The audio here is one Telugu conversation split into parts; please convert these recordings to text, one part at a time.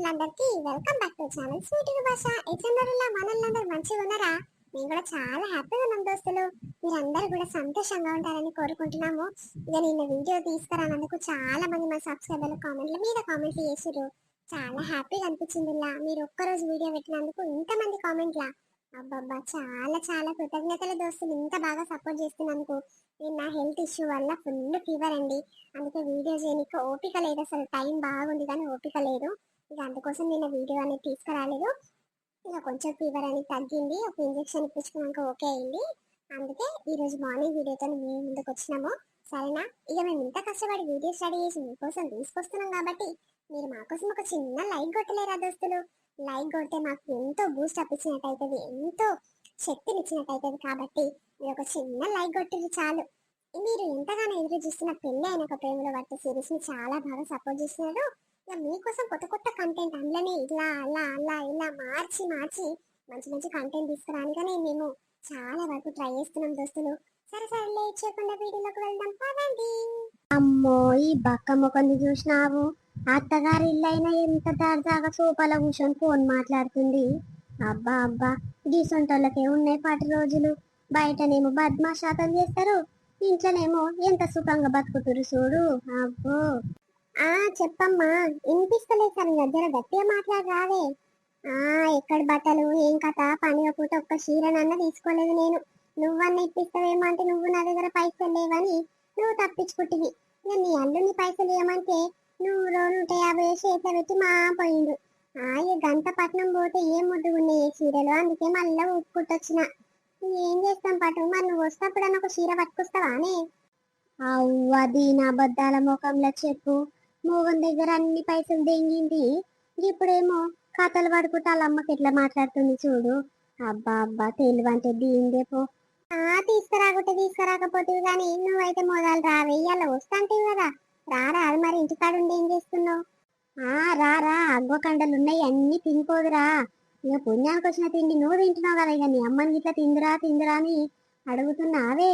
అభిమానులందరికీ welcome back to channel sweet భాష ఎట్లున్నారులా మనల్లందరూ మంచిగా ఉన్నారా? మేము కూడా చాలా హ్యాపీగా ఉన్నాం దోస్తులు. మీరందరూ కూడా సంతోషంగా ఉంటారని కోరుకుంటున్నాము. ఇక నిన్న వీడియో తీసుకురానందుకు చాలా మంది మా సబ్స్క్రైబర్లు కామెంట్ల మీద కామెంట్లు చేసిరు చాలా హ్యాపీగా అనిపించింది ఇలా. మీరు ఒక్కరోజు వీడియో పెట్టినందుకు ఇంతమంది కామెంట్లా అబ్బబ్బా చాలా చాలా కృతజ్ఞతలు దోస్తులు. ఇంత బాగా సపోర్ట్ చేస్తున్నందుకు. నేను నా హెల్త్ ఇష్యూ వల్ల ఫుల్ ఫీవర్ అండి. అందుకే వీడియో చేయడానికి ఓపిక లేదు. అసలు టైం బాగుంది కానీ ఓపిక లేదు. ఇక అందుకోసం నేను వీడియో అనేది తీసుకురాలేదు. ఇక కొంచెం ఫీవర్ అనేది తగ్గింది. ఒక ఇంజెక్షన్ ఇప్పించుకున్నాక ఓకే అయింది. అందుకే ఈరోజు మార్నింగ్ వీడియోతో మీ ముందుకు వచ్చినాము. సరేనా? ఇక మేము ఇంత కష్టపడి వీడియో స్టడీ చేసి మీకోసం తీసుకొస్తున్నాం కాబట్టి మీరు మాకోసం ఒక చిన్న లైక్ కొట్టలేరా దోస్తులు? లైక్ కొడితే మాకు ఎంతో బూస్ట్ అప్ ఇచ్చినట్టు అవుతుంది ఎంతో శక్తిని ఇచ్చినట్టు అవుతుంది కాబట్టి మీరు ఒక చిన్న లైక్ కొట్టింది చాలు. మీరు ఎంతగానో ఎదురు చూస్తున్న పెళ్ళి అయిన ఒక ప్రేమలో పట్టే సిరీస్ని చాలా బాగా సపోర్ట్ చేస్తున్నారు మీకోసం కొత్త కొత్త కంటెంట్ అందులోనే ఇలా అలా అలా ఇలా మార్చి మార్చి మంచి మంచి కంటెంట్ తీసుకురానికనే మేము చాలా వరకు ట్రై చేస్తున్నాం దోస్తులు. సరే సరే లేట్ చేయకుండా వీడియోలోకి వెళ్దాం. పదండి. అమ్మో ఈ బక్క ముఖంది చూసినావు? అత్తగారి ఇల్లైనా ఎంత దర్జాగా సోఫాలో కూర్చొని ఫోన్ మాట్లాడుతుంది. అబ్బా అబ్బా గీసొంటోళ్ళకే ఉన్నాయి పాటి రోజులు. బయటనేమో బద్మాషాతం చేస్తారు. ఇంట్లోనేమో ఎంత సుఖంగా బతుకుతురు చూడు. అబ్బో. ఆ చెప్పమ్మా. వినిపిస్తలేదు సార్ దగ్గర గట్టిగా మాట్లాడరావే ఆ ఎక్కడ బట్టలు ఏం కథ పని పూట ఒక్క క్షీరనన్న తీసుకోలేదు నేను. నువ్వన్నీ ఇప్పిస్తావేమో అంటే నువ్వు నా దగ్గర పైసలు లేవని నువ్వు తప్పించుకుంటివి. ఇక నీ అల్లుని పైసలు ఇవ్వమంటే నువ్వు రో నూట యాభై చేతిలో పెట్టి మా పోయిండు. ఆ ఇక గంట పట్నం పోతే ఏం ముద్దుగున్నాయి ఈ చీరలు? అందుకే మళ్ళీ ఒప్పుకుంటొచ్చిన ఏం చేస్తాం పట్టు మరి నువ్వు వస్తే ఒక చీర పట్టుకొస్తావానే అవ్వది నా బద్దాల ముఖంలో చెప్పు. మోగన్ దగ్గర అన్ని పైసలు దెంగింది. ఇప్పుడేమో కథలు పడుకుంటే వాళ్ళ అమ్మకి ఎట్లా మాట్లాడుతుంది చూడు. అబ్బా అబ్బా తెలివంటే దీందే పో. ఆ తీసుకురాకుంటే తీసుకురాకపోతే కానీ నువ్వైతే మొదలు రావే. ఇవాళ వస్తాంటివి కదా. రారా అది మరి ఇంటికాడ ఉండి ఏం చేస్తున్నావు? ఆ రా రా అగ్గ ఉన్నాయి అన్ని తినిపోదురా. ఇక పుణ్యానికి వచ్చిన తిండి నువ్వు తింటున్నావు కదా ఇక నీ అమ్మని ఇట్లా తిందిరా తిందిరా అని అడుగుతున్నావే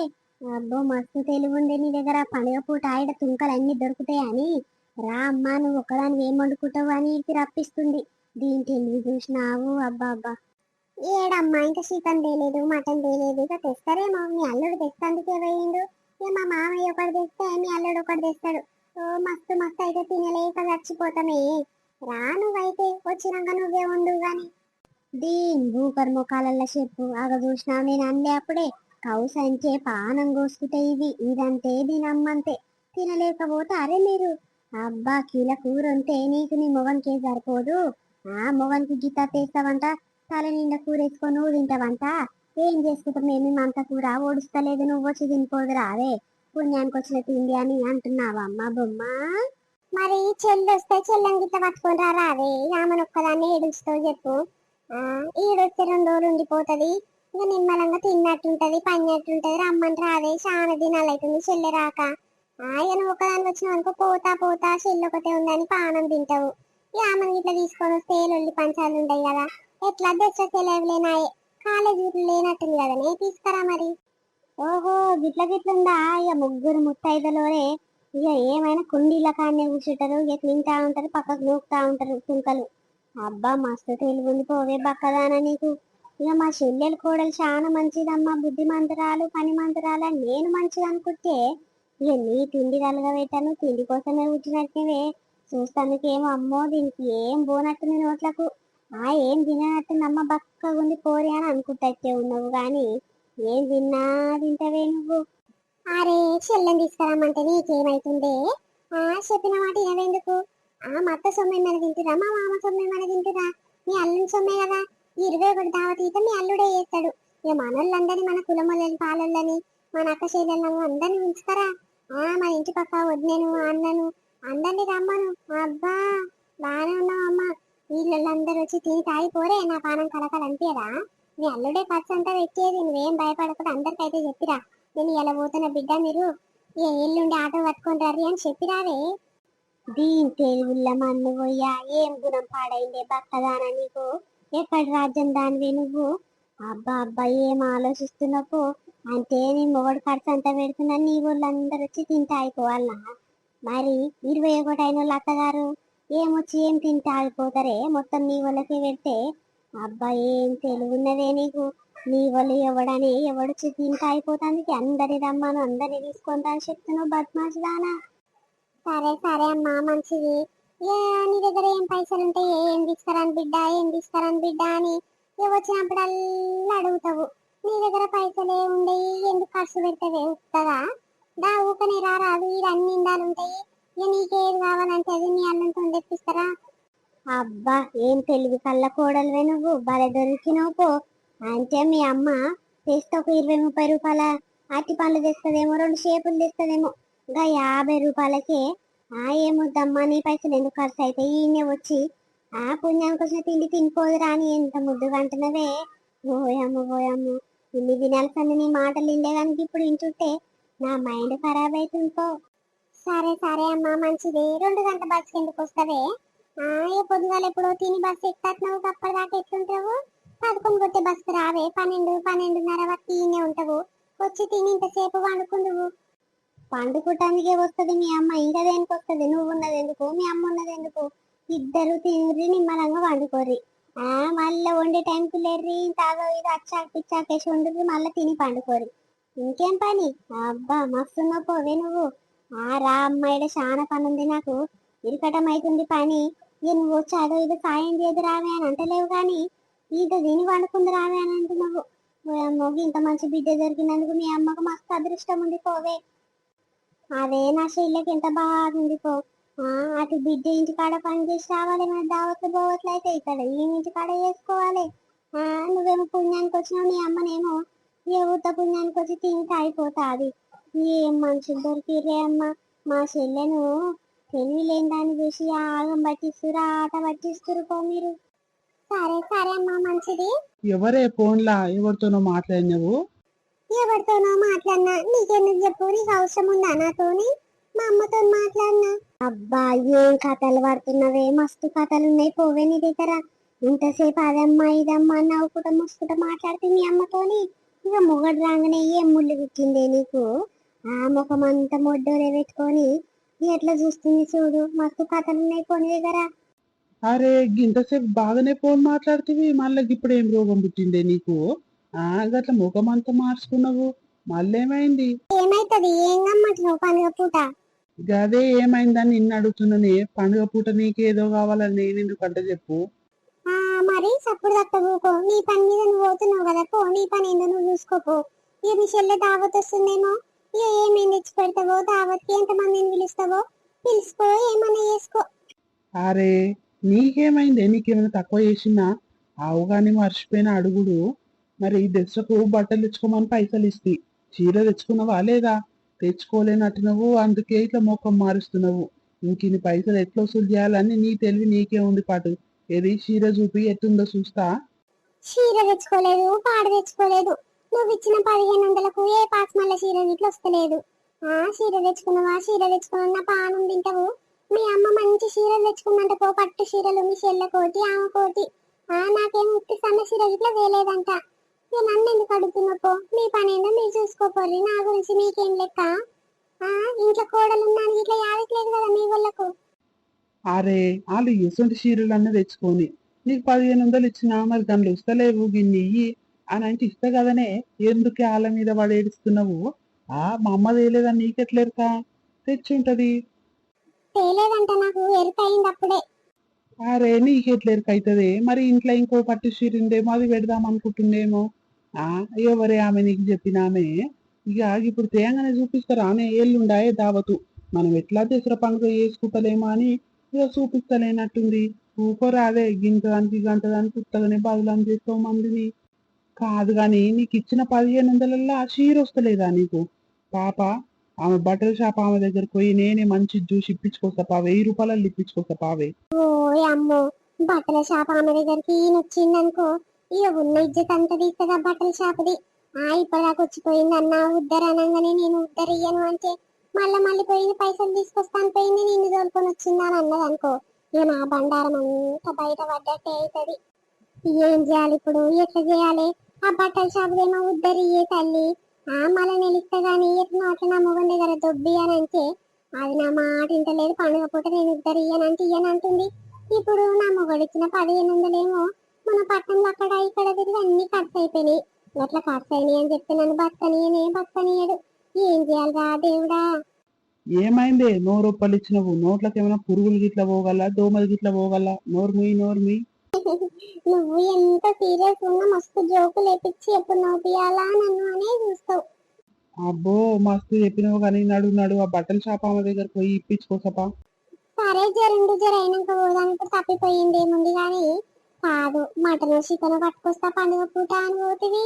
అబ్బో మస్తు తెలివి ఉంది నీ దగ్గర. పండుగ పూట ఆయిడ తుంకలు అన్ని దొరుకుతాయని రా అమ్మా నువ్వు ఒకదాని ఏం వండుకుంటావు అని ఇది రప్పిస్తుంది. దీని తెలివి చూసినావు? అబ్బా అబ్బా. ఏడమ్మా ఇంకా చికెన్ తేలేదు మటన్ తేలేదు ఇక తెస్తారేమో మీ అల్లుడు తెస్తందుకే పోయిండు. ఇక మా మామయ్య ఒకటి తెస్తే మీ అల్లుడు ఒకటి తెస్తాడు. ఓ మస్తు మస్తు అయితే తినలేక చచ్చిపోతామే. రా నువ్వైతే వచ్చినాక నువ్వే ఉండు గాని. దీని భూకర్ ముఖాలల్లో చెప్పు అగ చూసినా నేను అందే అప్పుడే. కౌసంటే అంటే పానం కోసుకుంటే ఇది ఇదంతే దీని అమ్మంతే తినలేకపోతే అరే మీరు. అబ్బా కీల కూర ఉంటే నీకు నీ మొగన్కే సరిపోదు. ఆ మొగన్కి గీత తీస్తావంట తల నిండా కూర వేసుకొని నువ్వు తింటావంట. ఏం చేసుకుంటాం మేము? అంత కూర ఓడుస్తలేదు నువ్వు వచ్చి తినిపోదురా అదే పుణ్యానికి వచ్చిన తిండి అని అంటున్నావమ్మ బొమ్మ. మరి చెల్లి వస్తే చెల్లెని గిట్ట పట్టుకొని రా రావే. ఆమెను ఒక్కదాన్ని ఏడుస్తావు చెప్పు. ఈడొస్తే రెండు రోజులు ఉండిపోతది. ఇంకా నిమ్మలంగా తిన్నట్టుంటది పన్నట్టుంటది రమ్మంటే రావే చాలా దినాలు అవుతుంది చెల్లె రాక. ఇక నువ్వు ఒకదాని వచ్చినావు అనుకో పోతా పోతా షెల్లు ఒకటే ఉందని పానం తింటావు. ఇక ఆమెను ఇట్లా తీసుకొని వస్తే ఏలొల్లి పంచాలు ఉంటాయి కదా. ఎట్లా దశ సెలవులేనాయే కాలేజీ లేనట్టుంది కదా. నే తీసుకురా మరి. ఓహో గిట్ల గిట్లుందా ఇక ముగ్గురు ముత్తైదులోనే ఇక ఏమైనా కుండీల కాడనే కూర్చుంటారు. ఇక తింటా ఉంటారు పక్కకు నూకుతా ఉంటారు కుంకలు. అబ్బా మస్తు తెలివి పోవే బక్కదానా నీకు. ఇక మా చెల్లెలు కోడలు చాలా మంచిదమ్మా. బుద్ధిమంతురాలు పని మంతురాలు నేను మంచిది అనుకుంటే ఎన్ని తిండి తిండి కలగబెట్టాను. తిండి కోసమే పుట్టినట్టువే చూస్తానికేమో అమ్మో దీనికి ఏం పోనట్టుంది నోట్లకు? ఆ ఏం తిననట్టు నమ్మ బక్కగా ఉంది పోరి అని అనుకుంటే ఉన్నావు గాని ఏం తిన్నా తింటవే నువ్వు. అరే చెల్లెని తీసుకురామంటే నీకేమైతుందే? ఆ చెప్పిన మాట ఇనవేందుకు? ఆ మా అత్త సొమ్మె మన తింటురా? మా మామ సొమ్మె మన తింటురా? మీ అల్లుని సొమ్మే కదా? ఇరవై ఒకటి దావతీత మీ అల్లుడే చేస్తాడు. ఇక మనోళ్ళందరినీ మన కులమొల్లని పాలొల్లని మన అక్క చెల్లెళ్ళను అందరిని ఉంచుతారా? ఆ మా ఇంటి పక్క వదిలేను అన్నను అందరినీ రమ్మను. అబ్బా బాగానే ఉన్నావు అమ్మ. వీళ్ళందరూ వచ్చి తిని తాగిపోరే నా పానం కలకల మీ అల్లుడే ఖర్చు అంతా పెట్టేది నువ్వేం భయపడకుండా అందరికైతే చెప్పిరా. నేను ఇలా పోతున్న బిడ్డ మీరు. ఏ ఎల్లుండి ఆటో పట్టుకొని రర్రి అని చెప్పిరావే. దీని తెలివిల్ల మన్ను పోయ్యా. ఏం గుణం పాడైందే బక్కదానా నీకు? ఎక్కడి రాజ్యం దానివే నువ్వు? అబ్బా అబ్బా ఏం ఆలోచిస్తున్నప్పుడు అంటే నీ మొగడు ఖర్చు అంతా పెడుతున్నా నీ వాళ్ళందరూ వచ్చి తింటే అయిపోవాలనా మరి ఇరవై ఒకటి అయిన వాళ్ళు అత్తగారు ఏమొచ్చి ఏం తింటే ఆగిపోతారే మొత్తం నీ వాళ్ళకే పెడితే? అబ్బా ఏం తెలుగున్నదే నీకు? నీ వాళ్ళు ఎవడని ఎవడొచ్చి తింటే అయిపోతానికి అందరి రమ్మను అందరిని తీసుకొని రా చెప్తున్నావు బద్మాష్ దానా. సరే సరే అమ్మా మంచిది. ఏ నీ దగ్గర ఏం పైసలు ఉంటాయి ఏం తీసుకురాని బిడ్డ ఏం తీసుకురాని బిడ్డ అని ఇక వచ్చినప్పుడల్లా అడుగుతావు. నీ దగ్గర పైసలే ఉండయి ఎందుకు ఖర్చు పెడతావే ఉత్తగా దా ఊకనే రారాదు ఇది అన్ని ఇండాలు ఉంటాయి. ఇక నీకేది కావాలంటే అది నీ అన్నంతో తెప్పిస్తారా? అబ్బా ఏం తెలివి కళ్ళ కోడలువే నువ్వు? భలే దొరికినావు పో. అంటే మీ అమ్మ తెస్తే ఒక ఇరవై ముప్పై రూపాయల అట్టి పండ్లు తెస్తుందేమో రెండు షేపులు తెస్తుందేమో. ఇంకా యాభై రూపాయలకే. ఆ ఏముద్దమ్మా నీ పైసలు ఎందుకు ఖర్చు అయితే ఈయనే వచ్చి ఆ పుణ్యానికి వచ్చిన తిండి తినిపోదురా అని ఎంత ముద్దుగా అంటున్నవే. ఓయమ్మ ఓయమ్మ. ఇన్ని దినాల కన్నా నీ మాటలు ఇండే ఇప్పుడు వింటుంటే నా మైండ్ ఖరాబ్ అవుతుంది సరే సరే అమ్మా మంచిది. రెండు గంటల బస్సు ఎందుకు వస్తావే ఏ పొద్దుగాల ఎప్పుడో తిని బస్సు ఎక్కుతున్నావు అప్పటిదాకా ఎట్లుంటావు? పదకొండు కొట్టే బస్సు రావే. పన్నెండు పన్నెండున్నర వరకు ఈయనే ఉంటావు. వచ్చి తిని ఇంతసేపు వండుకుందువు పండుకుంటానికే వస్తుంది మీ అమ్మ. ఇంకా దేనికి వస్తుంది నువ్వు ఉన్నది ఎందుకు? మీ అమ్మ ఉన్నది ఎందుకు? ఇద్దరు తిని నిమ్మలంగా వండుకోర్రి మళ్ళీ వండే టైంకి లేర్రి తాగో ఇది అచ్చాక పిచ్చాకేసి వండుర్రి మళ్ళీ తిని పండుకోరు ఇంకేం పని? అబ్బా మస్తున్నా పోవే నువ్వు. ఆ రా అమ్మాయిడ చాలా పని ఉంది నాకు. ఇరుకటం అవుతుంది పని. ఇక నువ్వు వచ్చాడో ఇది సాయం చేయదు రావే అని అంటలేవు కానీ ఇంత తిని వండుకుంది రావే అని అంటున్నావు. నువ్వు అమ్మోకి ఇంత మంచి బిడ్డ దొరికినందుకు మీ అమ్మకు మస్తు అదృష్టం ఉంది పోవే అదే నా చెల్లెకి ఎంత బాగుంది పో అటు బిడ్డ ఇంటి కాడ పని చేసి రావాలి మన దావత్లు పోవట్లు అయితే ఇక్కడ ఈ ఇంటి కాడ చేసుకోవాలి నువ్వేమో పుణ్యానికి వచ్చినావు నీ అమ్మనేమో ఏ ఊత పుణ్యానికి వచ్చి తింటే అయిపోతాది. ఏం మనుషులు దొరికిర్రే అమ్మ? మా చెల్లెను తెలివి లేని దాన్ని చూసి ఆగం పట్టిస్తురా ఆట పట్టిస్తురు పో మీరు. సరే సరే అమ్మా మంచిది. ఎవరే ఫోన్లా? ఎవరితోనో మాట్లాడినవు? ఎవరితోనో మాట్లాడినా? నీకెందుకు చెప్పు నీకు అవసరం ఉందా నాతోని? మా అమ్మతో మాట్లాడినా. అబ్బా ఏం కథలు పడుతున్నవే? మస్తు కథలు ఉన్నాయి. పోవే నీ దగ్గర. ఇంతసేపు అదమ్మా ఇదమ్మా నవ్వుకుంటా ముసుకుంటా మాట్లాడితే మీ అమ్మతోని. ఇక మొగడు రాగానే ఏం ముళ్ళు పెట్టిందే నీకు? ఆ ముఖం అంతా మొడ్డోలే పెట్టుకొని. ఎట్లా చూస్తుంది చూడు. మస్తు కథలు ఉన్నాయి పోనీ దగ్గర. అరే ఇంతసేపు బాగానే ఫోన్ మాట్లాడుతుంది మళ్ళీ ఇప్పుడు ఏం రోగం పుట్టిందే నీకు? ఆ గట్ల ముఖం అంతా మార్చుకున్నావు. మళ్ళీ ఏమైంది? ఏమైతది? ఏం గమ్మంటున్నావు పండుగ పూట. గదే ఏమైందని నిన్ను అడుగుతున్నానే? పండుగ పూట నీకేదో కావాలని నేను ఎందుకు అంటే చెప్పు. ఆ మరి సప్పుడు తప్పబోకో నీ పని మీద నువ్వు పోతున్నావు కదా పో. నీ పని ఏందో నువ్వు చూసుకోపో ఇక మీ చెల్లె దావత్ వస్తుందేమో? ఇక ఏమేమి తెచ్చి పెడతావో? దావత్కి ఎంతమందిని పిలుస్తావో? పిలుచుకో ఏమన్నా చేసుకో. అరే నీకేమైంది? నీకేమైనా తక్కువ చేసినా ఆవుగాని మర్చిపోయిన అడుగుడు. మరి దసరకు బట్టలు తెచ్చుకోమని పైసలు ఇస్తి చీర తెచ్చుకున్నావా లేదా? తెచ్చుకోలేనట్టు నువ్వు అందుకే ఇట్లా ముఖం మారుస్తున్నావు. ఇంకిన్ని పైసలు ఎట్లా వసూలు చేయాలని నీ తెలివి నీకే ఉంది పాటు. ఏది చీర చూపి ఎట్టుందో చూస్తా. చీర తెచ్చుకోలేదు పాడు తెచ్చుకోలేదు. నువ్వు ఇచ్చిన పదిహేను వందలకు ఏ పాస్ మళ్ళీ చీర ఇట్లా వస్తలేదు. ఆ చీర తెచ్చుకున్నావా? చీర తెచ్చుకున్నా పానం తింటావు. మీ అమ్మ మంచి చీరలు తెచ్చుకుందంట పో పట్టు చీరలు మీ చెల్ల కోటి ఆమె కోటి. ఆ నాకేం ఉత్తి సన్న చీర ఇట్లా వేలేదంట ఇక నన్ను ఎందుకు అడుగుతున్నావు? పో మీ పని ఏందో మీరు చూసుకోపోర్రి. నా గురించి మీకేం లెక్క? ఆ? ఇంట్లో కోడలు ఉన్నాను ఇట్లా యాదట్లేదు కదా మీ వాళ్ళకు అరే వాళ్ళు ఎటువంటి చీరలన్నీ తెచ్చుకొని నీకు పదిహేను వందలు ఇచ్చినా మరి దాంట్లో ఇస్తలేవు గిన్ని? ఇయ్యి అని అంటే ఇస్తా కదనే ఎందుకు వాళ్ళ మీద పడి ఏడుస్తున్నావు? ఆ మా అమ్మ తేలేదని నీకెట్లేరుకా? తెచ్చి ఉంటది తేలేదంట నాకు ఎరుకయింది అప్పుడే. అరే నీకెట్లేరుక అవుతుంది మరి ఇంట్లో ఇంకో పట్టు చీర ఉందేమో అది పెడదాం అనుకుంటుండేమో ఆ ఎవరే ఆమె నీకు చెప్పిన ఆమె. ఇక ఇప్పుడు తేంగానే చూపిస్తారా. ఆమె ఏళ్ళుండాయే దావతు. మనం ఎట్లా దసరా పండుగ చేసుకుంటలేమో అని ఇక చూపిస్తలేనట్టుంది. ఊపరాదే గింత దానికి గంట దానికి ఉత్తగానే బదులని చేస్తావు మందిని. కాదు గాని నీకు ఇచ్చిన పదిహేను వందలల్లో ఆ చీర వస్తలేదా నీకు? పాప ఆమె బట్టల షాప్ ఆమె దగ్గరకు పోయి నేనే మంచి చూసి ఇప్పించుకొస్తా పా వెయ్యి రూపాయలు ఇప్పించుకొస్తా పావే. అమ్మో బట్టల షాప్ ఆమె దగ్గరికి ఈయన వచ్చిందనుకో ఇక ఉన్న ఇజ్జత్ అంత తీస్తుందా బట్టల షాపుది. ఆ ఇప్పటిదాకా వచ్చిపోయింది అన్న ఉద్దరు అనగానే నేను ఉద్దరు ఇయ్యను అంటే మళ్ళీ మళ్ళీ పోయింది పైసలు తీసుకొస్తాను పోయింది నిన్ను తోలుకొని వచ్చిందని అని అన్నది అనుకో. ఇక నా బండారం అంతా బయట పడ్డట్టే అవుతుంది ఏం చేయాలి ఇప్పుడు? ఎట్లా చేయాలి? ఆ బట్టల షాపుదేమో ఏమో ఉద్దరు ఇయ్యే తల్లి. ఆ మళ్ళీ నిలిస్తే కానీ ఎట్లా అట్లా నా మొగం దగ్గర దొబ్బి అని అంటే అది నా మాట ఇంటలేదు. పండుగ పూట నేను ఇద్దరు ఇయ్యనంటే ఇయ్యనంటుంది ఇప్పుడు నా మొగడిచ్చిన పదిహేను వందలేమో మన పట్టణంలో అక్కడ ఇక్కడ తిరిగి అన్ని ఖర్చు అయిపోయినాయి. అట్లా ఖర్చు అయినాయి అని చెప్తే నన్ను బతకనియనే బతకనియడు. ఏం చేయాలిరా దేవుడా? ఏమైందే? నోరొప్పలు ఇచ్చినవు. నోట్లకు ఏమైనా పురుగులు గిట్ల పోగల దోమలు గిట్ల పోగల నోరు ముయ్యి నోరు ముయ్యి నువ్వు ఎంత సీరియస్ ఉన్నా మస్తు జోకులు వేపించి ఎప్పుడు నవ్వుపియాలా నన్ను అనే చూస్తావు. అబ్బో మస్తు చెప్పినావు కానీ నడు నడు. ఆ బట్టల షాప్ ఆమె దగ్గర పోయి ఇప్పించుకోసపా సరే జరండు జర. అయినాక పోదాం. ఇప్పుడు తప్పిపోయింది ఏముంది కానీ కాదు మటన్ చికెన్ పట్టుకొస్తా పండుగ పూట అని పోతివి.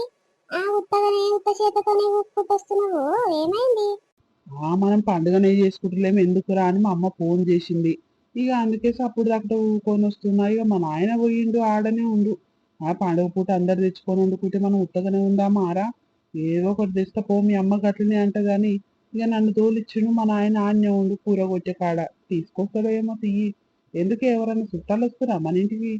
ఆ ఉత్తగానే ఉత్త చేతతోనే పుట్టొస్తున్నావు ఏమైంది? ఆ మనం పండుగనే చేసుకుంటలేము ఎందుకురా అని మా అమ్మ ఫోన్ చేసింది. ఇక అందుకే అప్పుడు దాకా ఊకొని వస్తున్నా. ఇక మా నాయన పోయిండు ఆడనే ఉండు. ఆ పండుగ పూట అందరు తెచ్చుకొని వండుకుంటే మనం ఉత్తగానే ఉందామా ఆరా ఏదో ఒకటి తెస్తా పో మీ అమ్మ గట్లనే అంట గాని ఇక నన్ను తోలిచ్చిండు మా నాయన ఆన్య ఉండు కూర కొట్టే కాడ. తీసుకొస్తాడో ఏమో తియ్యి. ఎందుకు ఎవరన్నా చుట్టాలు వస్తురా మన ఇంటికి?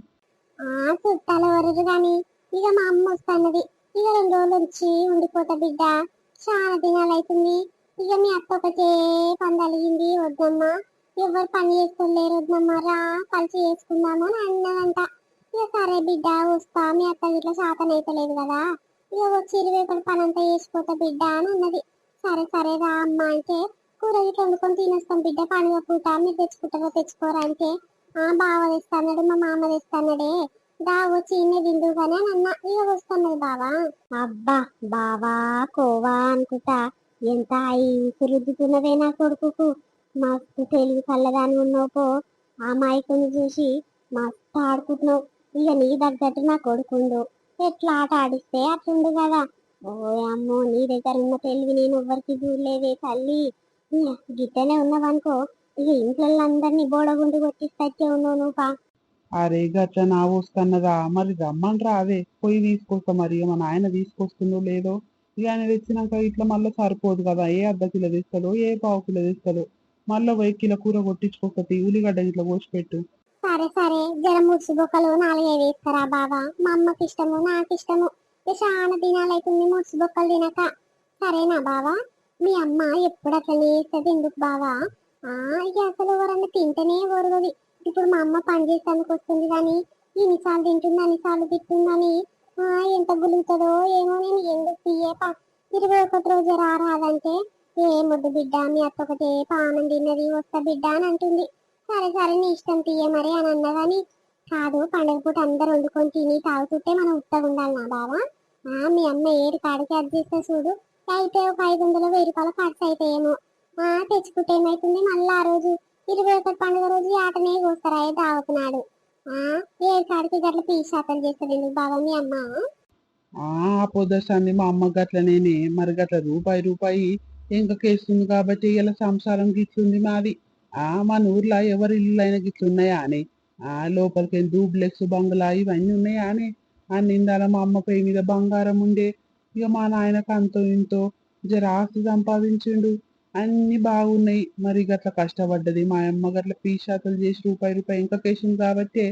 ఆ చుట్టాలు ఎవరు గాని. ఇక మా అమ్మ వస్తున్నది. ఇక రెండు రోజులు వచ్చి ఉండిపోతా బిడ్డ. చాలా దినాలు అవుతుంది ఇక మీ అత్త ఒకటే పందలిగింది వద్దమ్మా ఎవరు పని చేసుకోలేరు వద్దమ్మా. రా కలిసి చేసుకుందాము అని అన్నదంట. ఇక సరే బిడ్డ వస్తా. మీ అత్త ఇట్లా శాతం అయితలేదు కదా. ఇక వచ్చి ఇరవై ఒకటి పని అంతా చేసుకోతా బిడ్డ అని అన్నది. సరే సరే రా అమ్మ అంటే కూర ఇట్లా వండుకొని తినేస్తాం బిడ్డ. పని పూట మీరు తెచ్చుకుంటారో తెచ్చుకోరా అంటే. ఆ బావ తెస్తాడు మా మామ తెస్తాడే దా వచ్చి ఇన్నే తిందుగానే అన్న. ఇక వస్తున్నది బావా. అబ్బా బావా కోవా అనుకుంటా. ఎంత ఐసు రుద్దుతున్నదే నా కొడుకుకు. మస్తు తెలివి కళ్ళదాని ఉన్నావు పో. ఆ మాయకుని చూసి మస్తు ఆడుకుంటున్నావు. ఇక నీ తగ్గట్టు నా కొడుకుండు. ఎట్లా ఆట ఆడిస్తే అట్లుండు కదా. ఓ అమ్మో నీ దగ్గర ఉన్న తెలివి నేను ఎవ్వరికి చూడలేదే తల్లి. గిట్టనే ఉన్నావనుకో ఇక ఇంట్లో అందరినీ బోడగుండు కొట్టిస్తచ్చే ఉన్నావు నువ్వు? అరే గట్ల నా వస్తున్నదా మరి రమ్మని రావే పోయి తీసుకొస్తా మరి. ఇక మా నాయన తీసుకొస్తుందో లేదో? ఇక ఆయన తెచ్చినాక ఇట్లా మళ్ళీ సరిపోదు కదా. ఏ అర్ధ కిలో తెస్తాడో ఏ పావు కిలో తెస్తాడో మళ్ళీ పోయి కిలో కూర కొట్టించుకొస్తా ఉల్లిగడ్డ ఇట్లా కోసిపెట్టు. సరే సరే. జర ముడిసి బొక్కలు నాలుగైదు వేస్తారా బాబా మా అమ్మకి ఇష్టము నాకు ఇష్టము. చాలా దినాలు అవుతుంది ముడిసి బొక్కలు తినక. సరేనా బావా? మీ అమ్మ ఎప్పుడు అట్లనే వేస్తుంది ఎందుకు బావా? ఆ ఇక అసలు ఎవరన్నా తింటేనే ఓరగది ఇప్పుడు మా అమ్మ పని చేసేందుకు వస్తుంది కానీ ఇన్నిసార్లు తింటుంది అన్నిసార్లు తింటుందని ఎంత గులుగుతుందో ఏమో నేను ఎందుకు తీయేపా? ఇరవై ఒకటి రోజు రారాదంటే ఏమొద్దు బిడ్డ మీ అత్త ఒకటే పానం తిన్నది వస్తా బిడ్డ అని అంటుంది. సరే సరే నీ ఇష్టం తీయ మరి అని అన్నగాని కాదు పండగ పూట అందరు వండుకొని తిని తాగుతుంటే మనం ఉత్తగా ఉండాలి నా బావా. ఆ మీ అమ్మ ఏడు కాడికి అది చేస్తే చూడు అయితే ఒక ఐదు వందలు వెయ్యి రూపాయలు ఖర్చు అయితే ఏమో తెచ్చుకుంటే ఏమైతుంది? మళ్ళీ ఆ రోజు ఇరవై ఒకటి పండుగ రోజు ఆటనే కోస్తారా తాగుతున్నాడు ఆ కాడికి గట్ల పీసాతలు చేస్తాడు ఎందుకు మీ అమ్మ? ఆ పొద్దుసాన్ని మా అమ్మ గట్లనేనే మరి గట్ల రూపాయి రూపాయి ఎంకకేస్తుంది కాబట్టి ఇలా సంసారం గిట్లుంది మాది. ఆ మన ఊర్లో ఎవరి ఇల్లు అయినా గిట్లున్నాయా అని? ఆ లోపలికి డూప్లెక్స్ బంగ్లా ఇవన్నీ ఉన్నాయా అని? ఆ నిండాల మా అమ్మ పేరు మీద బంగారం ఉండే. ఇక మా నాయనకు అంతో ఇంతో జర ఆస్తి సంపాదించిండు. అన్ని బాగున్నాయి. మరి గట్ల కష్టపడ్డది. మా అమ్మ గట్ల పీశాతలు చేసి రూపాయి రూపాయి ఎంకకేసింది కాబట్టి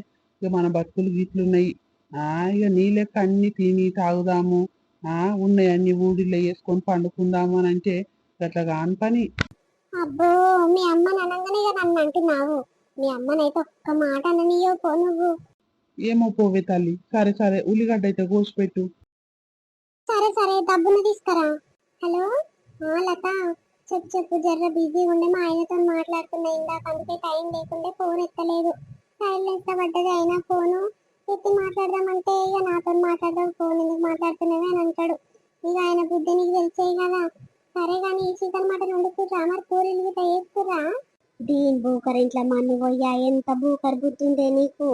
ఇక మన బతుకులు గిట్లున్నాయి. ఆ ఇక నీ లెక్క అన్ని తిని తాగుదాము. ఆ ఉన్నాయి అన్ని ఊడిలో వేసుకొని పండుకుందాము అని అంటే గట్ల కాని పని. అబ్బో మీ అమ్మ అనగానే కదా నన్ను అంటున్నావు. మీ అమ్మనైతే ఒక్క మాట అననీయో పో నువ్వు. ఏమో పోవే తల్లి. సరే సరే. ఉల్లిగడ్డ అయితే కోసిపెట్టు. సరే సరే. డబ్బును తీసుకురా. హలో? లత? చెప్పు చెప్పు జర్ర బిజీ ఉండే మా ఆయనతో మాట్లాడుతున్నా ఇందాక అందుకే టైం లేకుండా ఫోన్ ఎత్తలేదు. సైలెన్స్ పడ్డది అయినా ఫోను. ఎత్తి మాట్లాడదామంటే ఇక నాతో మాట్లాడదాం ఫోన్ ఎందుకు మాట్లాడుతున్నావే అని అంటాడు. ఇక ఆయన బుద్ధి నీకు తెలిసే కదా. సరే కానీ ఈ చికెన్ మటన్ వండుకురా మరి పూరీలు గిట్ట వేసుకురా దీని బూకర్ ఇంట్లో మన్ను పోయా ఎంత బూకర్ బుద్ధి ఉందే నీకు?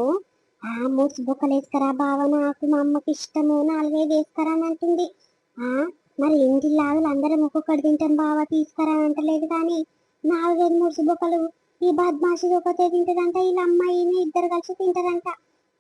ఆ మూసి బొక్కలు వేసుకురా బావ నాకు మా అమ్మకి ఇష్టము నాలుగైదు వేసుకురా అని అంటుంది. ఆ? మరి ఇంటి లాగులు అందరం ఒక్కొక్కటి తింటాం బావ తీసుకురా అంటలేదు కానీ నాలుగైదు మూడు బొక్కలు ఈ బద్మాషి ఒకటే తింటదంట వీళ్ళ అమ్మాయిని ఇద్దరు కలిసి తింటారంట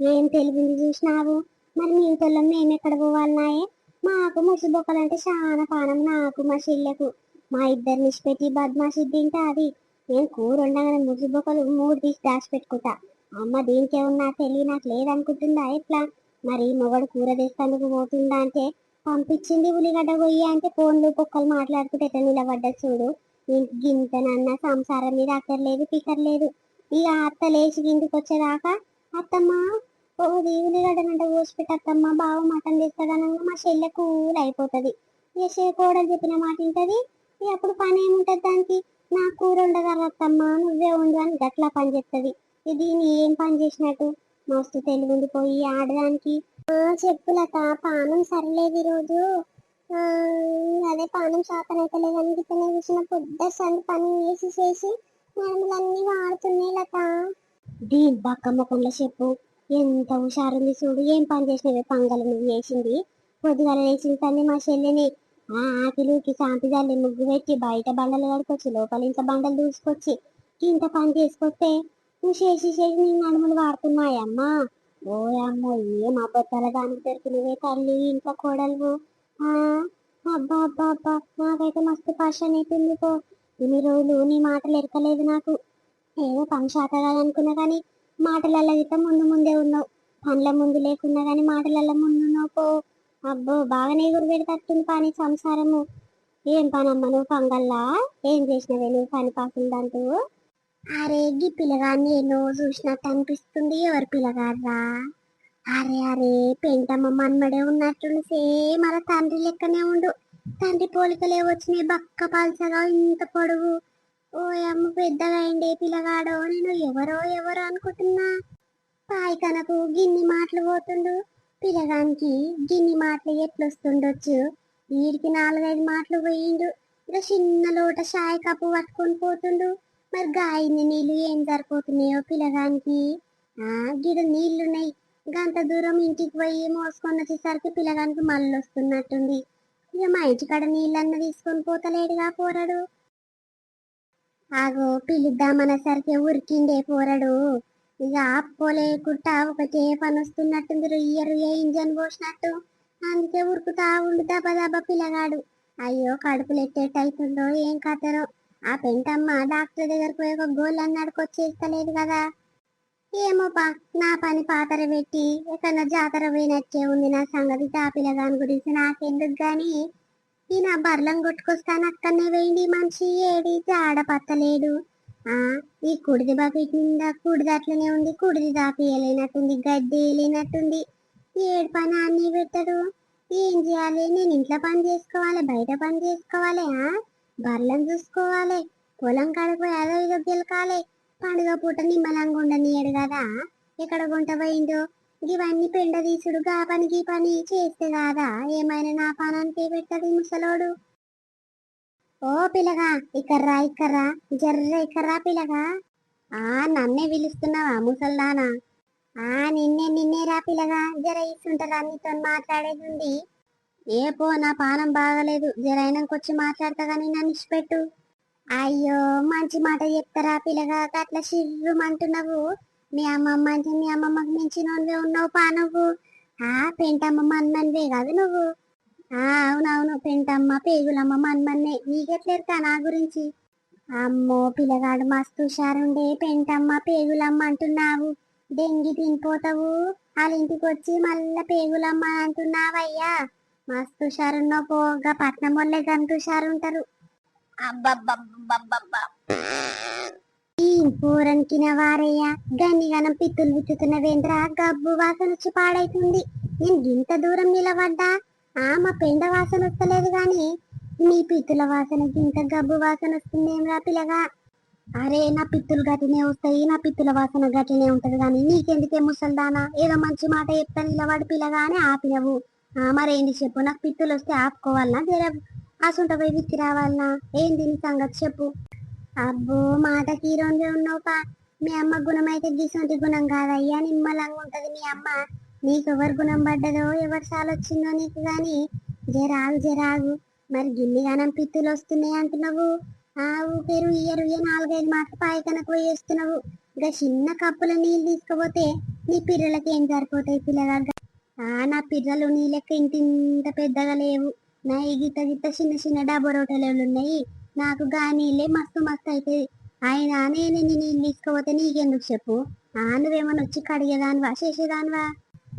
ఏం తెలివింది చూసినావు? మరి మీ ఇంట్లో మేము ఎక్కడ పోవాలన్నాయే మాకు ముసిబొక్కలు అంటే చాలా పానం నాకు మా చెల్లెకు. మా ఇద్దరు నిష్పెట్టి బద్మాషి తింటా అది. నేను కూర ఉండగానే ముసిబొక్కలు మూడు తీసి దాచిపెట్టుకుంటా అమ్మ దీనికే ఉన్నా తెలివి నాకు లేదనుకుంటుందా ఎట్లా? మరి మొగడు కూర తెస్తానికి పోతుందా అంటే పంపించింది ఉల్లిగడ్డ కొయ్యి అంటే ఫోన్లు పొక్కలు మాట్లాడుకుంటే ఎట్లా నిలబడ్డా చూడు. గింతనన్న సంసారం మీద అక్కర్లేదు పికర్లేదు ఇక అత్త లేచి ఇంటికి వచ్చేదాకా అత్తమ్మ ఓ దేవుని పోసిపెట్టి అత్తమ్మ బావ మటన్ తెస్తాడనగా మా చెల్లె కూల్ అయిపోతుంది. ఇక చే కోడలు చెప్పిన మాట ఉంటుంది ఇక అప్పుడు పని ఏముంటుంది దానికి? నా కూర ఉండగలరు అత్తమ్మ? నువ్వే ఉండు అని గట్లా పని చేస్తుంది దీన్ని ఏం పని చేసినట్టు? మస్తు తెలివిండిపోయి ఆడడానికి ఆ, చెప్పు లత పానం సరలేదు ఈరోజు. అదే పానం శాతం అయితే లేదని ఇతనే చూసిన పొద్దు సంది పని వేసి చేసి నడుములన్నీ వాడుతున్నాయి లత. దీని బక్క ముఖంలో చెప్పు. ఎంత హుషారుంది చూడు. ఏం పని చేసినవే పంగలు నువ్వు చేసింది? పొద్దుగాల వేసిన తన్ని మా చెల్లిని. ఆ ఆకిలికి శాంతి జల్లి ముగ్గు పెట్టి బయట బండలు కడుకొచ్చి లోపల ఇంత బండలు దూసుకొచ్చి ఇంత పని చేసుకొస్తే నువ్వు చేసి చేసి నీ నడుములు వాడుతున్నాయమ్మా ఓ అమ్మో ఏం అబద్ధాల దానికి దొరికినవే తల్లి ఇంట్లో కోడలు అబ్బా అబ్బా అబ్బా నాకైతే మస్తు పాషన్ అయిపోయింది పో. ఇన్ని రోజులు నీ మాటలు ఎరకలేదు నాకు. ఏదో పని శాత కాదనుకున్నా కానీ మాటలల్ల గిట్ట ముందు ముందే ఉన్నావు. పనుల ముందు లేకున్నా కానీ మాటలల్ల ముందు పో. అబ్బో బాగానే ఎగురు పెడతట్టుంది పని సంసారము. ఏం పనమ్మ నువ్వు పంగల్లా? ఏం చేసినవే నువ్వు పని పాకుందంటూ అరే గీ పిల్లగాన్ని ఎన్నో చూసినట్టు అనిపిస్తుంది. ఎవరు పిల్లగారా అరే అరే పెంటమ్మ మన్మడే ఉన్నట్టుండి సేమ్ అలా తండ్రి లెక్కనే ఉండు. తండ్రి పోలికలే వచ్చినాయి. బక్క పల్చగా ఇంత పొడుగు ఓ అమ్మ పెద్దగా అయిండే పిల్లగాడో నేను ఎవరో ఎవరో అనుకుంటున్నా. పాయికనకు గిన్ని మాటలు పోతుండు. పిల్లగానికి గిన్ని మాటలు ఎట్లొస్తుండొచ్చు? వీడికి నాలుగైదు మాటలు పోయిండు. ఇక చిన్న లోట షాయ్ కప్పు పట్టుకొని పోతుండు. మరి గాయింది నీళ్ళు ఏం సరిపోతున్నాయో పిల్లగానికి ఆ గిడ నీళ్ళున్నాయి గంత దూరం ఇంటికి పోయి మోసుకొని వచ్చేసరికి పిల్లగానికి మళ్ళీ వస్తున్నట్టుంది ఇక మా ఇంటికాడ నీళ్ళన్న తీసుకొని పోతలేడుగా పోరాడు. ఆగో పిలుద్దామనేసరికి ఉరికిండే పోరాడు. ఇక ఆపుకోలేకుండా ఒకటే పని వస్తున్నట్టుంది రుయ్య రుయ్య ఇంజన్ పోసినట్టు. అందుకే ఉరుకుతా ఉండు దబ దబ పిల్లగాడు అయ్యో కడుపులు ఎట్టేట్ అవుతుందో ఏం కథరో ఆ పెంటమ్మ డాక్టర్ దగ్గరకు పోయి ఒక గోల్ అన్నాడుకు వచ్చేస్తలేదు కదా. ఏమో పా నా పని పాతర పెట్టి ఎక్కడ జాతర పోయినట్టే ఉంది నా సంగతి. ఆ దాని గురించి నాకెందుకు గాని? ఈ నా బర్లం కొట్టుకొస్తాను అక్కడనే వేయండి మనిషి. ఏడి జాడ పత్తలేడు. ఆ ఈ కుడిది బకెట్ నిండా కుడిది అట్లనే ఉంది కుడిది దాపియలేనట్టుంది గడ్డి వేయలేనట్టుంది. ఏడు పని అన్నీ పెట్టడు. ఏం చేయాలి? నేను ఇంట్లో పని చేసుకోవాలి బయట పని చేసుకోవాలి ఆ? బర్లను చూసుకోవాలి పొలం కడుపు అదో ఇదో గెలకాలి పండుగ పూట నిమ్మలంగా ఉండనియడు కదా ఎక్కడ గుంట పోయిందో ఇవన్నీ పెండ తీసుడు గా పని పని చేస్తే కాదా ఏమైనా నా పానానికే పెట్టది ముసలోడు? ఓ పిల్లగా ఇక్కర్రా ఇక్కర్రా జర్ర ఇక్కర్రా పిల్లగా ఆ నన్నే పిలుస్తున్నావా ముసల్దానా? ఆ నిన్నే నిన్నే రా పిల్లగా జర ఇస్తుంటారా నీతో మాట్లాడేది ఉంది ఏ పో నా పానం బాగలేదు. జర అయినాకొచ్చి మాట్లాడతా గానీ నన్ను ఇచ్చిపెట్టు అయ్యో మంచి మాట చెప్తారా పిల్లగా అట్లా శిర్రుమంటున్నావు మీ అమ్మమ్మ అంటే మీ అమ్మమ్మకి మించినోనివే ఉన్నావు పా నువ్వు. ఆ పెంటమ్మ మన్మన్వే కాదు నువ్వు. ఆ అవునవును పెంటమ్మ పేగులమ్మ మన్మన్నే నీకెట్లేరుకా నా గురించి? అమ్మో పిల్లగాడు మస్తు హుషారుండే పెంటమ్మ పేగులమ్మ అంటున్నావు. డెంగి తినిపోతావు. వాళ్ళ ఇంటికి వచ్చి మళ్ళా పేగులమ్మ అంటున్నావయ్యా. మస్తు హుషారున్నావు పోగా పట్నం వాళ్ళే గంత హుషారుంటారు. అబ్బబ్బబ్బబ్బబ్బా. ఈ పూరనికి వారయ్య గన్ని గనం పిత్తులు విత్తుతున్నవేంద్రా గబ్బు వాసన వచ్చి పాడైతుంది. నేను ఇంత దూరం నిలబడ్డా ఆ మా పెండ వాసన వస్తలేదు గాని నీ పిత్తుల వాసనకి ఇంత గబ్బు వాసన వస్తుందేమ్రా పిల్లగా అరే నా పిత్తులు గట్టినే వస్తాయి నా పిత్తుల వాసన గట్టినే ఉంటది గాని నీకెందుకే ముసల్దానా? ఏదో మంచి మాట చెప్తా నిలబడి పిల్లగానే ఆపినవు. ఆ మరేంది చెప్పు? నాకు పిత్తులు వస్తే ఆపుకోవాలనా? వేరే అసుంట పోయి విత్తి రావాలనా? ఏంది నీ సంగతి చెప్పు. అబ్బో మాటకి రోజే ఉన్నావు పా. మీ అమ్మ గుణం అయితే గిసొంటి గుణం కాదయ్యా. నిమ్మలంగా ఉంటది మీ అమ్మ. నీకు ఎవరు గుణం పడ్డదో ఎవరు సాలొచ్చిందో నీకు కానీ జరాగు జరాగు మరి గిన్ని గానం పిత్తులు వస్తున్నాయి అంటున్నావు. ఆ ఊపేరు ఇయ్యరు ఇయ్య నాలుగైదు మాటలు పాయకనకు పోయేస్తున్నావు ఇంకా చిన్న కప్పుల నీళ్ళు తీసుకుపోతే నీ పిల్లలకి ఏం సరిపోతాయి పిల్లగా నా పిల్లలు నీ లెక్క ఇంత ఇంత పెద్దగా లేవు. నా ఈ గిత్త గిత్త చిన్న చిన్న డబ్బా రొట్టెలు ఉన్నాయి. నాకు గా నీళ్ళే మస్తు మస్తు అవుతుంది అయినా నేను నీళ్ళు తీసుకోపోతే నీకెందుకు చెప్పు? ఆ నువ్వేమని వచ్చి కడిగేదానివా చేసేదానివా?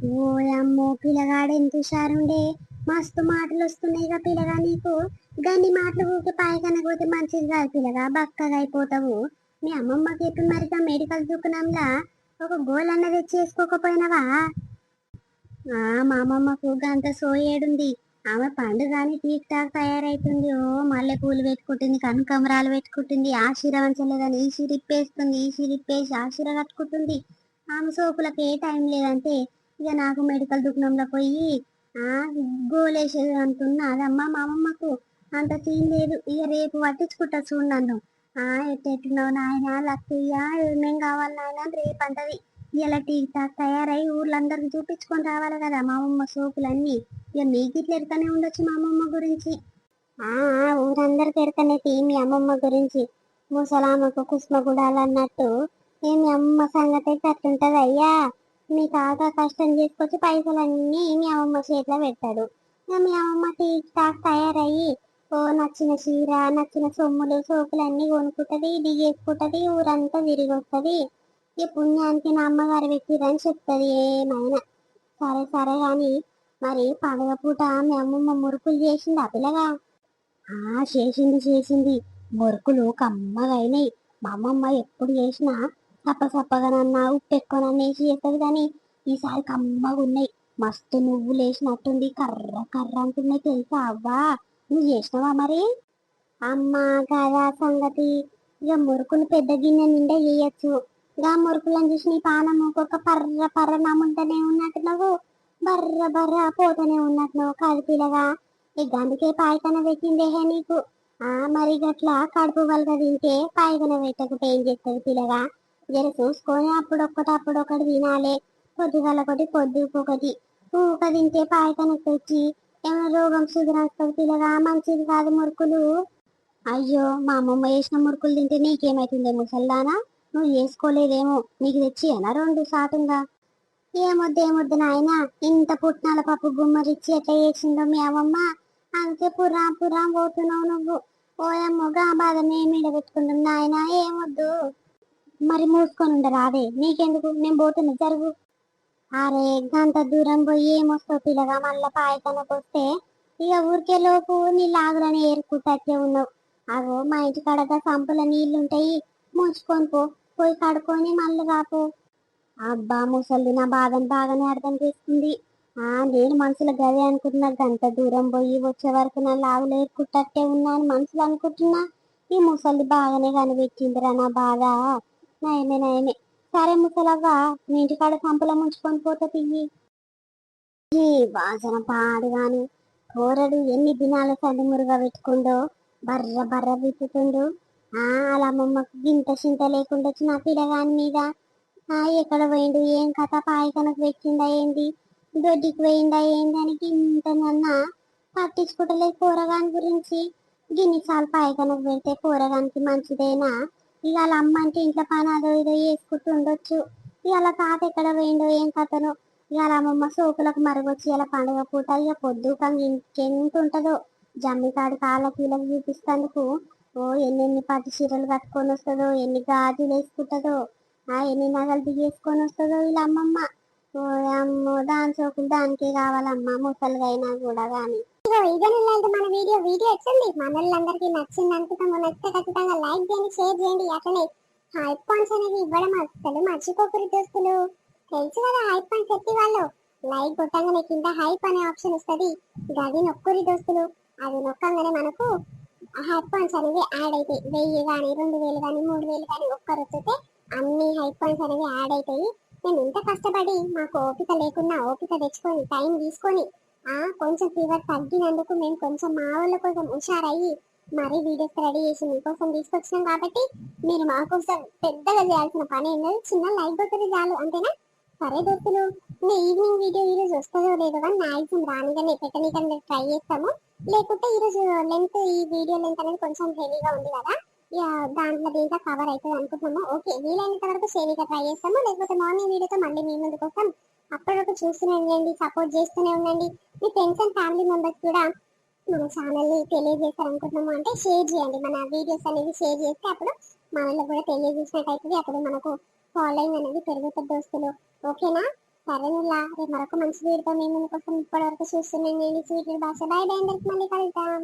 ఓ అమ్మో పిల్లగాడు ఎంత హుషారుండే. మస్తు మాటలు వస్తున్నాయి ఇక పిల్లగా నీకు. గన్ని మాటలు ఊకే పాయకన పోతే మంచిది కాదు పిల్లగా బక్కగా అయిపోతావు. మీ అమ్మమ్మకి చెప్పి మరిగా మెడికల్ దుకాణంలా ఒక గోల్ అన్నది చేసుకోకపోయినావా ఆ మా అమ్మమ్మకు గంత సోయేడుంది. ఆమె పండుగని టీక్ టాక్ తయారైతుంది. ఓ మళ్ళీ పూలు పెట్టుకుంటుంది కనకమరాలు పెట్టుకుంటుంది ఆ చీర వంచలేదని ఈ చీర ఇప్పేస్తుంది ఈ చీర ఇప్పేసి ఆ చీర కట్టుకుంటుంది. ఆమె సోపులకు ఏ టైం లేదంటే ఇక నాకు మెడికల్ దుకాణంలో పోయి ఆ గోలేసేది అంటున్నా అదమ్మా మా అమ్మమ్మకు. అంత సీన్ లేదు. ఇక రేపు పట్టించుకుంటా చూడు నన్ను. ఆ ఎట్టెట్టున్నావు నాయన? లక్కయ్య ఏమేం కావాలి నాయన? రేపు అంటది ఇలా టీక్ తయారై ఊర్లందరికి చూపించుకొని రావాలి కదా మా అమ్మమ్మ సోపులన్నీ ఇక నీకు ఇట్లా ఉండొచ్చు మా అమ్మమ్మ గురించి. ఆ ఆ, ఊరందరికి ఎరకనే తీ మీ అమ్మమ్మ గురించి. ముసలామకు కుస్మగుడాలు అన్నట్టు ఏ మీ అమ్మమ్మ సంగతి అయితే అట్లుంటది అయ్యా. మీ తాత కష్టం చేసుకొచ్చి పైసలన్నీ మీ అమ్మమ్మ చేతిలో పెట్టాడు మీ అమ్మమ్మ టీక్ తయారయ్యి ఓ నచ్చిన చీర నచ్చిన సొమ్ములు సోపులన్నీ కొనుక్కుంటది దిగేసుకుంటది ఊరంతా తిరిగి వస్తుంది ఈ పుణ్యానికి నా అమ్మగారు పెట్టిరని చెప్తుంది ఏమైనా సరే సరే కానీ మరి పండగ పూట మీ అమ్మమ్మ మురుకులు చేసింది ఆ పిల్లగా? ఆ చేసింది చేసింది. మురుకులు కమ్మగా అయినాయి మా అమ్మమ్మ ఎప్పుడు చేసినా సప్ప సప్పగానన్నా ఉప్పు ఎక్కువనన్నా వేసి చేస్తుంది కానీ ఈసారి కమ్మగా ఉన్నాయి మస్తు నువ్వులు వేసినట్టుంది కర్ర కర్ర అంటున్నాయి తెలుసా అవ్వా? నువ్వు చేసినావా మరి? అమ్మ కదా సంగతి. ఇక మురుకులు పెద్ద గిన్నె నిండా చేయొచ్చు. గా మురుకులను చూసి నీ పానం ఒక్కొక్క పర్ర పర్ర నమ్ముంటనే ఉన్నట్టు నువ్వు. బర్ర బర్ర పోతూనే ఉన్నట్టు నువ్వు కడుపులగా ఇక అందుకే పాయకన పెట్టిందేహే నీకు. ఆ మరి గట్ల కడుపు వలగ తింటే పాయకన పెట్టకుంటే ఏం చేస్తుంది పిల్లగా జర చూసుకొని అప్పుడొక్కటి అప్పుడొకటి తినాలి. పొద్దుగల ఒకటి పొద్దుకొకటి ఊక తింటే పాయకన వచ్చి ఏమైనా రోగం సుధరస్తుంది పిల్లగా మంచిది కాదు మురుకులు. అయ్యో మా అమ్మమ్మ చేసిన మురుకులు తింటే నీకేమైతుందే ముసల్దానా? నువ్వు చేసుకోలేదేమో నీకు తెచ్చి ఎలా రెండు సాటుంగా ఏమొద్దు ఏమొద్దు నాయన ఇంత పుట్నాల పప్పు గుమ్మరిచ్చి ఎట్లా చేసిందో మీ అవమ్మ అందుకే పురా పురా పోతున్నావు నువ్వు. ఓయమ్మగా బాధ మేము పెట్టుకుంటాం నాయన ఏమొద్దు? మరి మూసుకొని ఉండరాదే నీకెందుకు? నేను పోతున్నా జరుగు. అరే గంత దూరం పోయి ఏమొస్తావు పిల్లగా? మళ్ళా పాయకనకు వస్తే ఇక ఊరికే లోపు నీ లాగులని ఏరుకుంటే ఉన్నావు. అగో మా ఇంటి కడగా సంపుల నీళ్ళుంటాయి ముంచుకొని పో. పోయి కడుకొని మళ్ళీ రాపు. అబ్బా ముసలి నా బాధని బాగానే అర్థం చేసుకుంది. ఆ నేను మనసులో గదే అనుకుంటున్నా. గంట దూరం పోయి వచ్చే వరకు నా లావులు ఉన్నా అని మనసులో అనుకుంటున్నా. ఈ ముసలి బాగానే కనిపెట్టిందిరా నా బాధ. నయమే నయమే. సరే ముసలవ్వ మీ ఇంటికాడ సంపల ముంచుకొని పోతే తియ్యి. ఈ వాసన కానీ కూరడు ఎన్ని దినాల సంది మురుగ పెట్టుకుండో బర్ర బర్ర విప్పుతుండు. అలా అమ్మమ్మకు గింత చింత లేకుండా వచ్చి నా పిల్లగాని మీద. ఆ ఎక్కడ పోయిండు? ఏం కథ? పాయకనకు పెట్టిందా ఏంది? దొడ్డికి పోయిందా ఏంది అని ఇంతనన్నా పట్టించుకుంటలేదు కూరగాని గురించి. గిన్నిసార్లు పాయకనకు పెడితే కూరగానికి మంచిదేనా? ఇక వాళ్ళ అమ్మ అంటే ఇంట్లో పని అదో ఇదో వేసుకుంటూ ఉండొచ్చు. ఇవాళ తాత ఎక్కడ పోయిండో ఏం కథనో? ఇవాళ అమ్మమ్మ సోకులకు మరగొచ్చి ఇలా పండుగ పూట ఇక పొద్దు ఇంకెంత ఉంటుందో? జమ్మికాడు కాళ్ళకి ఇలా చూపిస్తేందుకు ఓ ఎన్నెన్ని పట్టు చీరలు కట్టుకొని వస్తుందో ఎన్ని గాజులు వేసుకుంటుందో ఆ ఎన్ని నగలు దిగేసుకొని వస్తుందో వీళ్ళ అమ్మమ్మ. ఓ అమ్మో దాని చోకులు దానికే కావాలమ్మ ముసలిగైనా కూడా కానీ ఇదిగో ఇదని మన వీడియో వీడియో వచ్చింది. మనల్లందరికీ నచ్చింది అనుకుంటాము నచ్చితే ఖచ్చితంగా లైక్ చేయండి షేర్ చేయండి. అట్లనే హైప్ పాయింట్స్ అనేది ఇవ్వడం అసలు మర్చిపోకూడదు దోస్తులు. తెలుసు కదా హైప్ పాయింట్స్ ఎత్తి వాళ్ళు? లైక్ కొట్టంగానే కింద హైప్ అనే ఆప్షన్ వస్తుంది. అది నొక్కురి దోస్తులు. అది నొక్కంగానే మనకు హైప్ పాయింట్స్ అనేవి యాడ్ అవుతాయి వెయ్యి కానీ రెండు వేలు కానీ మూడు వేలు కానీ ఒక్కరు వచ్చితే అన్ని హైప్ పాయింట్స్ అనేవి యాడ్ అవుతాయి మేము ఎంత కష్టపడి మాకు ఓపిక లేకుండా ఓపిక తెచ్చుకొని టైం తీసుకొని ఆ కొంచెం ఫీవర్ తగ్గినందుకు మేము కొంచెం మా వాళ్ళ కోసం హుషారయ్యి మరీ వీడియోస్ రెడీ చేసి మీకోసం తీసుకొచ్చినాం కాబట్టి మీరు మా కోసం పెద్దగా చేయాల్సిన పని ఏం లేదు. చిన్న లైక్ కొట్టది చాలు అంతేనా? సరే దోస్తులు ఈవినింగ్ వీడియో ఈరోజు వస్తుందో లేదో కానీ మ్యాక్సిమం రానిగానే పెట్టనీకన్నా ట్రై చేస్తాము. లేకుంటే ఈ రోజు లెంత్ ఈ వీడియో లెంత్ అనేది కొంచెం హెవీగా ఉంది కదా. దాంట్లో దీంట్లో కవర్ అవుతుంది అనుకుంటున్నాము. ఓకే వీలైనంత వరకు సేవిగా ట్రై చేస్తాము. లేకపోతే మార్నింగ్ వీడియోతో మళ్ళీ మీ ముందుకు వస్తాం. అప్పటివరకు చూస్తూనే ఉండండి సపోర్ట్ చేస్తూనే ఉండండి. మీ ఫ్రెండ్స్ అండ్ ఫ్యామిలీ మెంబర్స్ కూడా మన ఛానల్ తెలియజేస్తారనుకుంటున్నాము తెలియజేస్తారు అనుకుంటున్నాము. అంటే షేర్ చేయండి. మన వీడియోస్ అనేది షేర్ చేస్తే అప్పుడు మనలో కూడా తెలియజేసినట్టు అవుతుంది అప్పుడు మనకు ఫాలోయింగ్ అనేది పెరుగుతుంది దోస్తులు. ఓకేనా? సరే నువ్వు రేపు మరొక మంచి వీడితో మేము కోసం ఇప్పటి వరకు చూస్తున్నాను నేను స్వీట్ భాష బై బై అందరికి మళ్ళీ కలుద్దాం